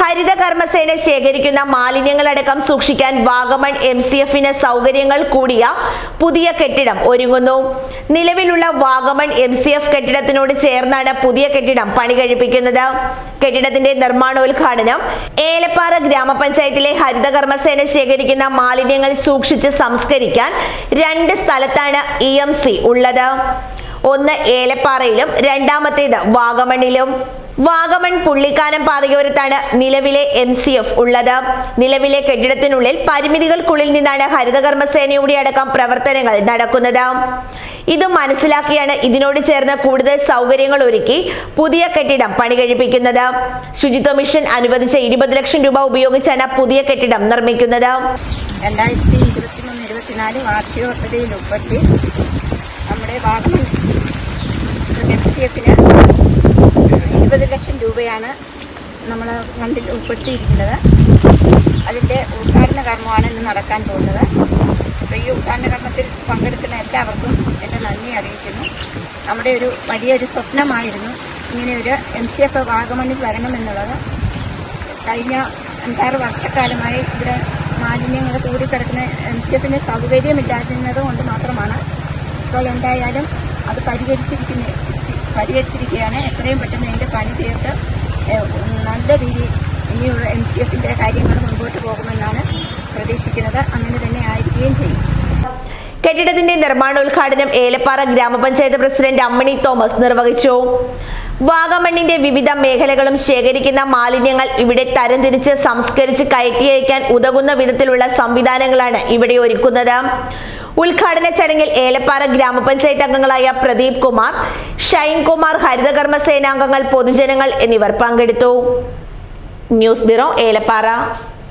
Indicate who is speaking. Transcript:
Speaker 1: ഹരിത കർമ്മസേന ശേഖരിക്കുന്ന മാലിന്യങ്ങളടക്കം സൂക്ഷിക്കാൻ Vagamon M C എഫിന് സൗകര്യങ്ങൾ കൂടിയ പുതിയ കെട്ടിടം ഒരുങ്ങുന്നു. നിലവിലുള്ള വാഗമൺ എം സി എഫ് കെട്ടിടത്തിനോട് ചേർന്നാണ് പുതിയ കെട്ടിടം പണി കഴിപ്പിക്കുന്നത് കെട്ടിടത്തിന്റെ നിർമ്മാണോദ്ഘാടനം ഏലപ്പാറ ഗ്രാമപഞ്ചായത്തിലെ ഹരിത കർമ്മസേന ശേഖരിക്കുന്ന മാലിന്യങ്ങൾ സൂക്ഷിച്ച് സംസ്കരിക്കാൻ രണ്ട് സ്ഥലത്താണ് ഇ ഉള്ളത്. ഒന്ന് ഏലപ്പാറയിലും രണ്ടാമത്തേത് വാഗമണിലും. വാഗമൺ പുള്ളിക്കാനം പാതയോരത്താണ് നിലവിലെ എം സി എഫ് ഉള്ളത്. നിലവിലെ കെട്ടിടത്തിനുള്ളിൽ പരിമിതികൾക്കുള്ളിൽ നിന്നാണ് ഹരിതകർമ്മസേനയുടെ അടക്കം പ്രവർത്തനങ്ങൾ നടക്കുന്നത്. ഇത് മനസ്സിലാക്കിയാണ് ഇതിനോട് ചേർന്ന് കൂടുതൽ സൗകര്യങ്ങൾ ഒരുക്കി പുതിയ കെട്ടിടം പണി കഴിപ്പിക്കുന്നത് ശുചിത്വ മിഷൻ അനുവദിച്ച ഇരുപത് ലക്ഷം രൂപ ഉപയോഗിച്ചാണ് പുതിയ കെട്ടിടം നിർമ്മിക്കുന്നത്.
Speaker 2: രണ്ടായിരത്തി ഇരുപത്തിമൂന്ന് ഇരുപത്തിനാല് വാർഷിക പദ്ധതിയിൽ ഉൾപ്പെടുത്തി നമ്മുടെ വാഗമൺ എം സി എഫിന് ഇരുപത് രൂപയാണ് നമ്മൾ കണ്ടിൽ ഉൾപ്പെടുത്തിയിരിക്കുന്നത്. അതിന്റെ ഉദ്ഘാടന കർമ്മമാണ് ഇന്ന് നടക്കാൻ പോകുന്നത്. അപ്പോൾ ഈ ഉദ്ഘാടന കർമ്മത്തിൽ പങ്കെടുക്കുന്ന എല്ലാവർക്കും എന്റെ നന്ദി അറിയിക്കുന്നു. നമ്മുടെ ഒരു വലിയൊരു സ്വപ്നമായിരുന്നു ഇങ്ങനെ ഒരു എം സി എഫ് വാഗമണ്ണിൽ വരണമെന്നുള്ളത് കഴിഞ്ഞ അഞ്ചാറ് വർഷക്കാലമായി ഇവിടെ മാലിന്യങ്ങൾ കൂടിക്കിടക്കുന്ന എം സി എഫിന് സൗകര്യമില്ലാതിരുന്നത് കൊണ്ട് മാത്രമാണ് ഇപ്പോൾ എന്തായാലും അത് പരിഹരിച്ചിരിക്കുന്ന പരിഹരിച്ചിരിക്കുകയാണ്. എത്രയും പെട്ടെന്ന് അതിന്റെ പണി തീർത്ത് നല്ല രീതിയിൽ ഇനിയുള്ള എം സി എഫിന്റെ കാര്യങ്ങൾ മുൻപോട്ട് പോകുമെന്നാണ് പ്രതീക്ഷിക്കുന്നത്. അങ്ങനെ തന്നെ ആയിരിക്കുകയും ചെയ്യും.
Speaker 1: കെട്ടിടത്തിന്റെ നിർമ്മാണോദ്ഘാടനം ഏലപ്പാറ ഗ്രാമപഞ്ചായത്ത് പ്രസിഡന്റ് അമ്മണി തോമസ് നിർവഹിച്ചു. വാഗമണ്ണിന്റെ വിവിധ മേഖലകളും ശേഖരിക്കുന്ന മാലിന്യങ്ങൾ ഇവിടെ തരംതിരിച്ച് സംസ്കരിച്ച് കയറ്റി അയക്കാൻ ഉതകുന്ന വിധത്തിലുള്ള സംവിധാനങ്ങളാണ് ഇവിടെ ഒരുക്കുന്നത്. ഉദ്ഘാടന ചടങ്ങിൽ ഏലപ്പാറ ഗ്രാമപഞ്ചായത്ത് അംഗങ്ങളായ പ്രദീപ് കുമാർ ഷൈൻ കുമാർ ഹരിതകർമ്മ സേനാംഗങ്ങൾ പൊതുജനങ്ങൾ എന്നിവർ പങ്കെടുത്തു. News bureau Elappara.